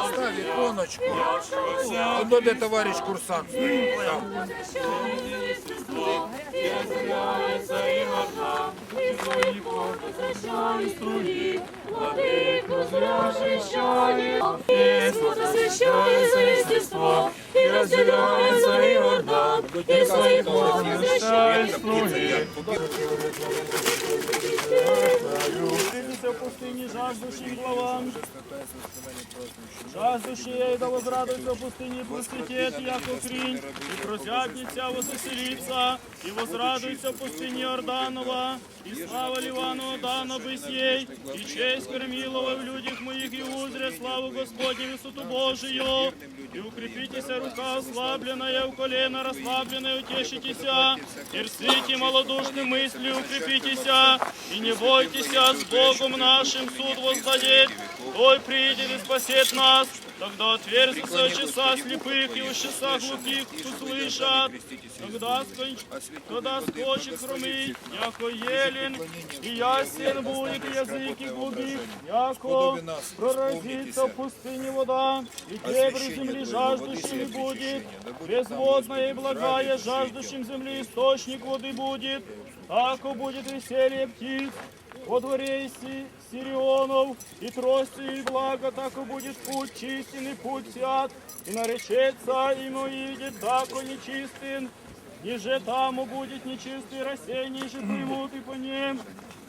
Поставь иконочку. Вот где товарищ курсант стоит. Там. Освящается естество, и разделяется Иордан, и своих вод возвращает слуги. Дивися в пустині жаждущим главам. Жаждущие да возрадуются в пустыне пустотет, яко кринь, и прозябнется возоселится, и возрадуется в пустыне Орданова, и слава Ливану дана бысь ей, и честь кормилова в людях моих, и узре славу Господню высоту Божию, и укрепитеся рука ослабленная, в колено расслабленное утешитеся, и рсите малодушным мыслью укрепитеся, и не бойтеся, с Богом нашим суд воздадет, Той придет и спасет нас, тогда отверзятся часа слепых и ушеса глухих услышат, когда, сконч... когда скочит хромый, яко елен, и ясен будет язык и глубик, яко проразится в пустыне вода, и дебри земли жаждущими будет, безводная и благая жаждущим земли источник воды будет, тако будет веселье птиц, во дворе Си- Сирионов, и трости и благо, так и будет путь чистен, и путь свят, и наречется ему идет, тако нечистен, ниже тому будет нечистый рассеяние же примут и по ним,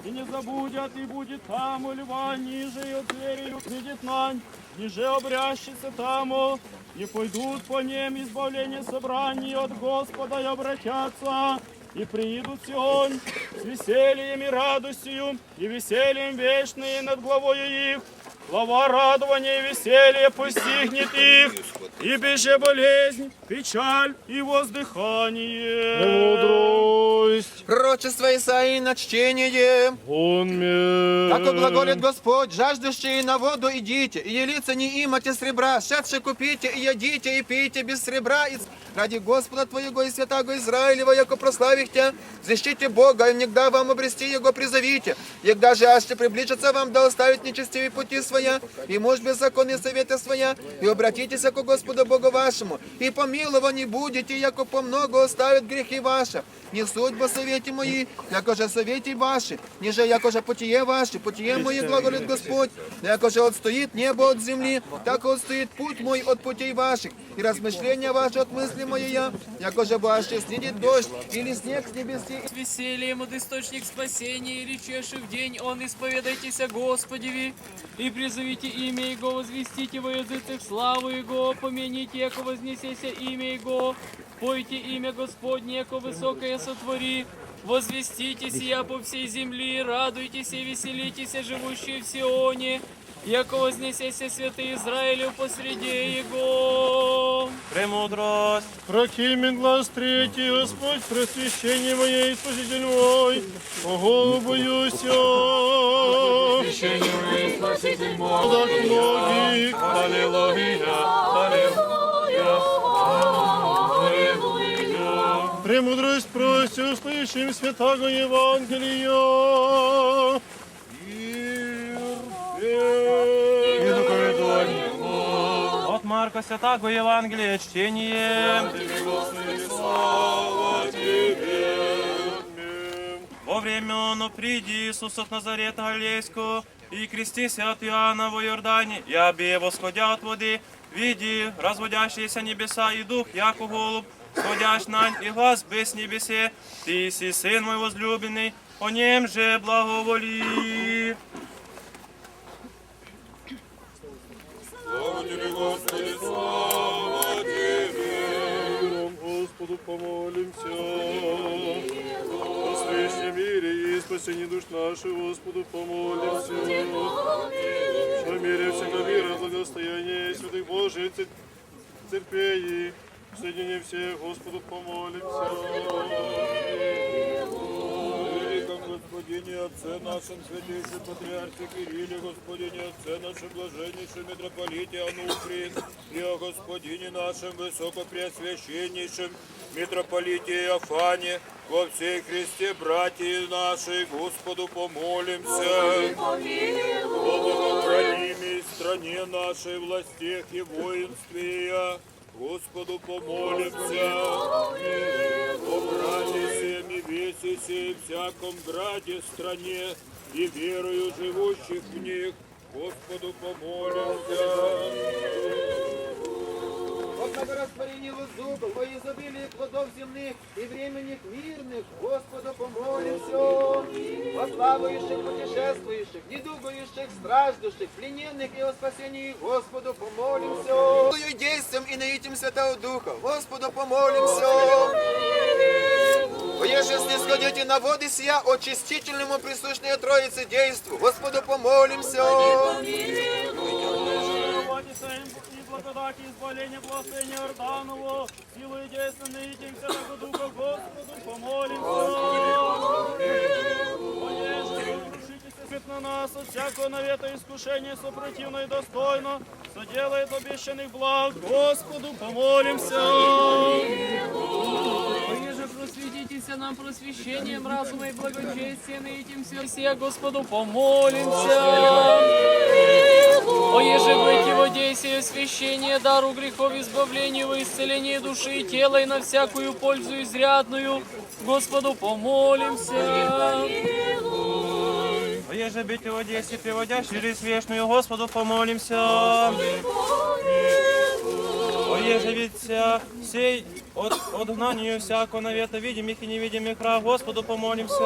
и не забудят, и будет там льва ниже, от двери видит нань, ниже обрящется тому, и пойдут по ним избавление собраний от Господа и обратятся, и приидут в Сион с весельем и радостью, и весельем вечные над главою их. Глава радования и веселье постигнет их, и беже болезнь, печаль и воздыхание. Мудрость, Пророчество Исаии на чтение. он мир. Так глаголит Господь, жаждущие на воду идите, и елица не имате сребра, шедши купите, и едите, и пейте без сребра, и ради Господа Твоего и святаго Израилева, яко прославихте, защите Бога, и негда вам обрести Его призовите, егда же аще приближится вам, да оставить нечестивые пути своя, и муж беззаконные советы своя, и обратитесь ко Господу Богу вашему, и помилований будете, яко помного оставит грехи ваши, не судьба совете мои, яко же совете ваши, ниже яко же путие ваше, путие мое, глаголит Господь, яко же отстоит небо от земли, так отстоит путь мой от путей ваших, и размышления ваши от мысли моей, яко же ваше снидет дождь, или снег с небеси, С весельем от источник спасения, и речеши в день он исповедайтесь о Господеве, и призовите имя Его, возвестите во языцах славу Его, помяните, яко вознесеся имя Его, пойте имя Господне, яко высокое сотвори, возвестите сия по всей земли, радуйтесь и веселитесь, живущие в Сионе, яко вознесеся святый Израилю посреди Его. Премудрость. Прокимен глаз третий, Господь, просвещение мое и спаситель мой, о голову боюсь Прощение мое, Спаситель мой, Так многих, аллилуйя, аллилуйя. Аллилуйя. Премудрость просим, услышим святаго Евангелия. Марка Святаго Евангелия чтение. Во время оно приди Иисус от Назарета Галилейского и крестися от Иоанна во Иордане, и обе восходя от воды, види разводящиеся небеса и дух, яко голуб, сходящ нань, и глаз без небесе, ты си сын мой возлюбленный, о нем же благоволи. Господу помолимся. О свящем мире и спасении душ наших, Господу помолимся. О мире всего мира, благостояние святых Божий цер- церквей, соединение всех, Господу помолимся. Великом Господине, Отце нашем, святейший Патриархе Кирилле, Господине, Отце нашем, блаженнейшем митрополите Ануфрии, и о Господине нашем, высокопреосвященнейшем митрополите Иофане, во всей Христе, братья наши, Господу помолимся. О благохранимой стране нашей, властях и воинстве, Господу помолимся весе сей, всяком граде, стране и верою живущих в них, Господу помолимся. О благорастворении воздуха, во изобилии плодов земных и временных мирных, Господу помолимся. О славующих, путешествующих, недугающих, страждущих, плененных и о спасении Господу помолимся. О действием и наитием Святого Духа, Господу помолимся. О, еже снисходите на воды сия, очистительному присущные Троице действу, Господу помолимся. Молитесь и благодати, избавления, благословения Иорданову, силу и действенной этим Святого Духа Господу помолимся. Поеже разрушитесь свет на нас от всякого навета искушения сопротивно и достойно, соделает обещанных благ, Господу помолимся. Поеже просветитесь нам просвещением разума и благочестием, и этим все Господу помолимся. Оеже быть его действие освящение, дару грехов, избавлению, во исцеление души и тела, и на всякую пользу изрядную, Господу помолимся. Еже быть его действие, приводящий через вешную Господу помолимся. Оеже від вся сей от, отгнанию всякого навета видимых и невидимых раб Господу помолимся.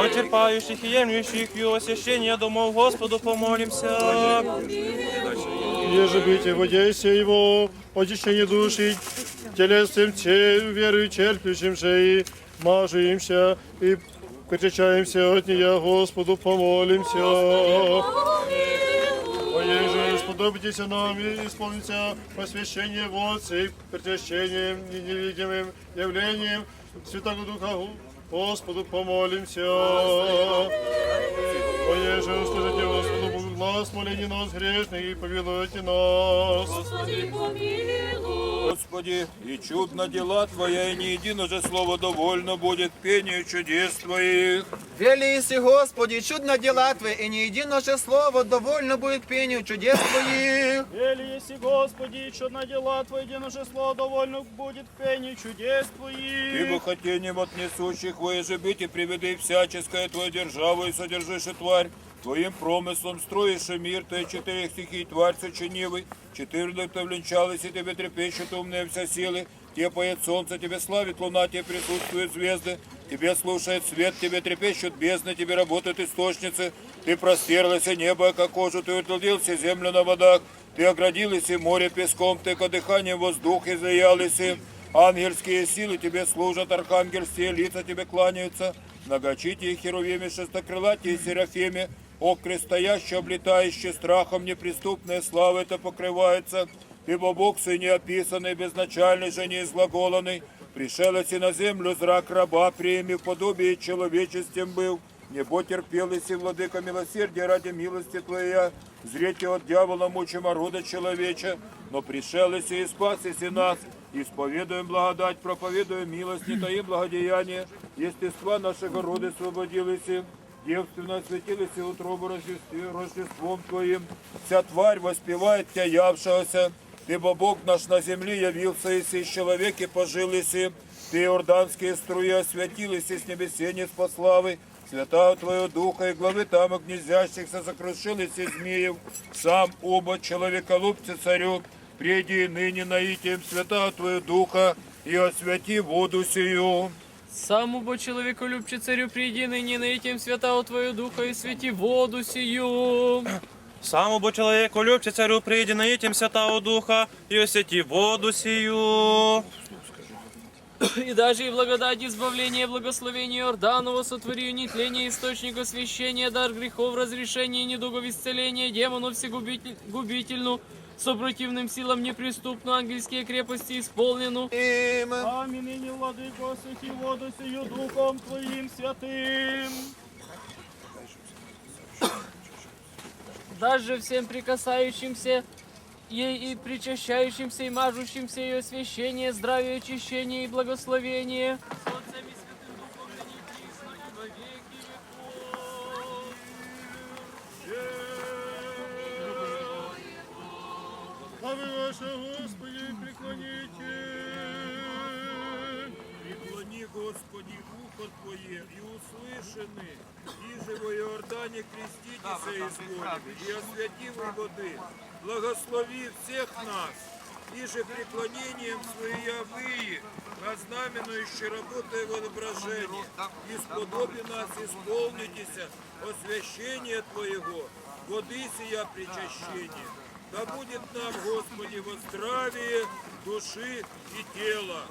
О черпающих и емлющих и освящения домов Господу помолимся. Еже бытие водействие его, очищение души, телесным те, верою черпящим же и мажемся и кричаемся от нее, Господу помолимся. Оеже, сподобитесь нам и исполнится посвящение водцы, причащением и невидимым явлением Святого Духа Господу помолимся. Оеже, услышите Господу Богу глаз, нас грешных и помилуйте нас. Господи, и чудно дела Твоя, и не едино же слово довольно будет пению чудес Твоих. Вели си, Господи, чудно дела Твои, и не едино же слово довольно будет пению чудес Твоих. Вели еси, Господи, чудно дела Твои, единоже слово довольно будет пению чудес Твоих. Ибо хотением от несущих воеже быть и приведи всяческое Твою державу и содержишь и тварь. Твоим промыслом строишь и мир, Ты четырех стихий тварь сочинивый, четырнадцать вленчалось и Тебе трепещут умные вся силы, Тебе поет солнце, Тебе славит луна, Тебе присутствуют звезды, Тебе слушает свет, Тебе трепещут бездны, Тебе работают источницы, Ты простерлась небо, как кожу, Ты утвердился землю на водах, Ты оградилась и море песком, Ты ко дыханию воздух изъялись, Ангельские силы тебе служат, архангельские лица тебе кланяются, многочитие херувими, шестокрылатие серафиме, окре стоящие, облетающие страхом неприступная слава это покрывается, ибо Бог сын неописанный, безначальный же неизглаголанный, пришелец и на землю зрак раба, приими в подобие человечестем был, Небо терпел и владыка милосердия ради милости Твоя, зрите от дьявола мучимо рода человеча, но пришел и и спас и нас, исповедуем благодать, проповедуем милость, не таим благодеяние, естества нашего рода освободились, девственно осветились утробу Рождестве- Рождеством Твоим, вся тварь воспевает Тя явшегося, ибо Бог наш на земле явился, и из человеке пожил иси, ты иорданские струи осветились, и с небесенец по славы, Святого Твоего Духа и главы там и гнездящихся сокрушились и змеев, сам оба человеколюбцы царю, приди и ныне наитием Святого Твоего Духа и освяти воду сию. Саму бо человеколюбче царю приди ныне на этим святого Твою Духа и свети воду сию. Саму бо человеку любче царю прийди на этим Святого Духа и осети воду сию. И даже и благодать избавления, благословения Иорданова, сотвори нетление источника освящения, дар грехов, разрешение недугов, исцеления, демонов всегубитель, губительну, сопротивным силам неприступну ангельские крепости исполнену. Им. Аминь, ныне, владыко, освети воду сию Духом Твоим святым. даже всем прикасающимся ей и причащающимся и мажущимся ее освящение, здравие, очищение и благословение. Твое, и услышаны, иже во Иордане креститеся изволили, и освятивой воды, благослови всех нас, иже преклонением своевые, на знаменующей работой воображения, и сподоби нас исполнитеся освящение Твоего, воды сия причащения. Да будет нам, Господи, во здравие души и тела.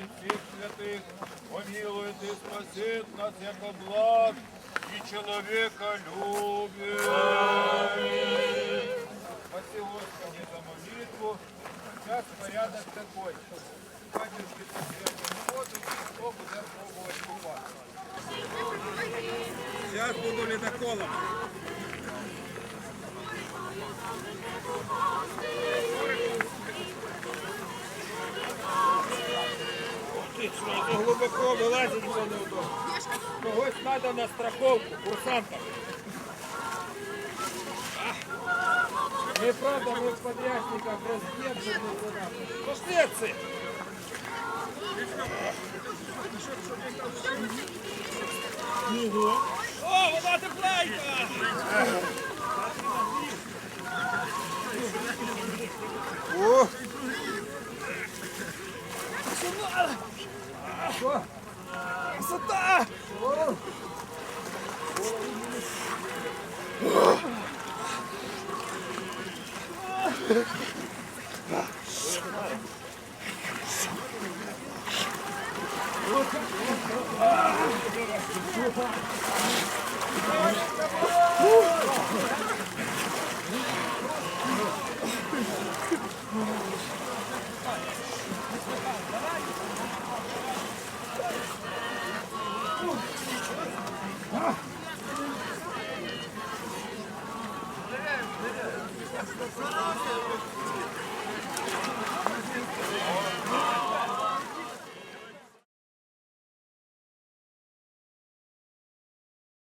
Всех святых, помилует и спасет нас, яко благ и человека любит. Спаси, Господи, за молитву. Сейчас порядок такой. Батюшки, воду, кто будет пробовать купаться. Сейчас буду ледоколом. Ты сразу глубоко вылазить было неудобно. Когось надо на страховку, курсантов. Неправда, мы в подрядниках раздержаны. Пошли отцы! О, вода тепленька! О, Soltar! Ah!